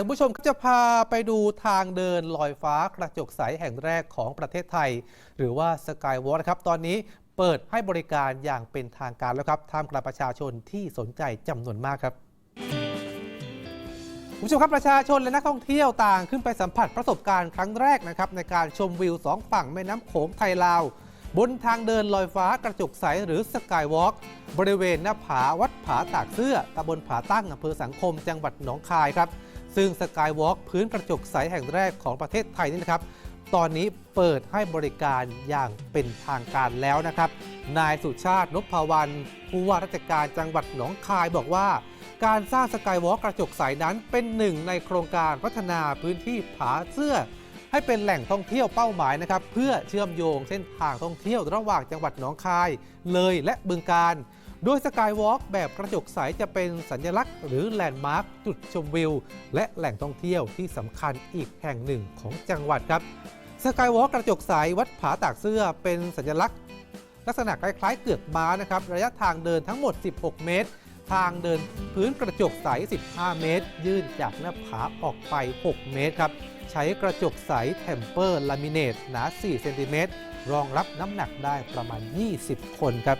คุณผู้ชมก็จะพาไปดูทางเดินลอยฟ้ากระจกใสแห่งแรกของประเทศไทย หรือว่าสกายวอล์นะครับ ตอนนี้เปิดให้บริการอย่างเป็นทางการแล้วครับท่ามกลางประชาชนที่สนใจจำนวนมากครับคุณผู้ชมครับประชาชนและนักท่องเที่ยวต่างขึ้นไปสัมผัสประสบการณ์ครั้งแรกนะครับในการชมวิวสองฝั่งแม่น้ำโขงไทยลาว บนทางเดินลอยฟ้ากระจกใสหรือสกายวอล์กบริเวณหน้าผาวัดผาตากเสื้อตำบลผาตั้งอำเภอสังคม จังหวัดหนองคายครับ ซึ่งสกายวอล์กพื้นกระจกใสแห่งแรกของประเทศไทยนี่นะครับ ตอนนี้เปิดให้บริการอย่างเป็นทางการแล้วนะครับ นายสุชาตินพวรรณผู้ว่าราชการจังหวัดหนองคายบอกว่า การสร้างสกายวอล์กกระจกใสนั้นเป็นหนึ่งในโครงการพัฒนาพื้นที่ผาเสื้อ ให้เป็นแหล่งท่องเที่ยวเป้าหมายนะครับ เพื่อเชื่อมโยงเส้นทางท่องเที่ยวระหว่างจังหวัดหนองคาย เลยและบึงการ โดยสกายวอล์กแบบกระจกใสจะเป็นสัญลักษณ์หรือแลนด์มาร์คจุดชมวิว และแหล่งท่องเที่ยวที่สำคัญอีกแห่งหนึ่งของจังหวัดครับสกายวอล์กกระจกใสวัดผาตากเสื้อเป็นสัญลักษณ์ ลักษณะคล้ายๆเกือกม้านะครับระยะทางเดินทั้งหมด 16 เมตร ทางเดินพื้นกระจกใส 15 เมตร ยื่นจากหน้าผาออกไป 6 เมตรครับใช้กระจกใสเทมเปอร์ลามิเนตหนา 4 เซนติเมตรรองรับน้ำหนักได้ประมาณ 20 คนครับ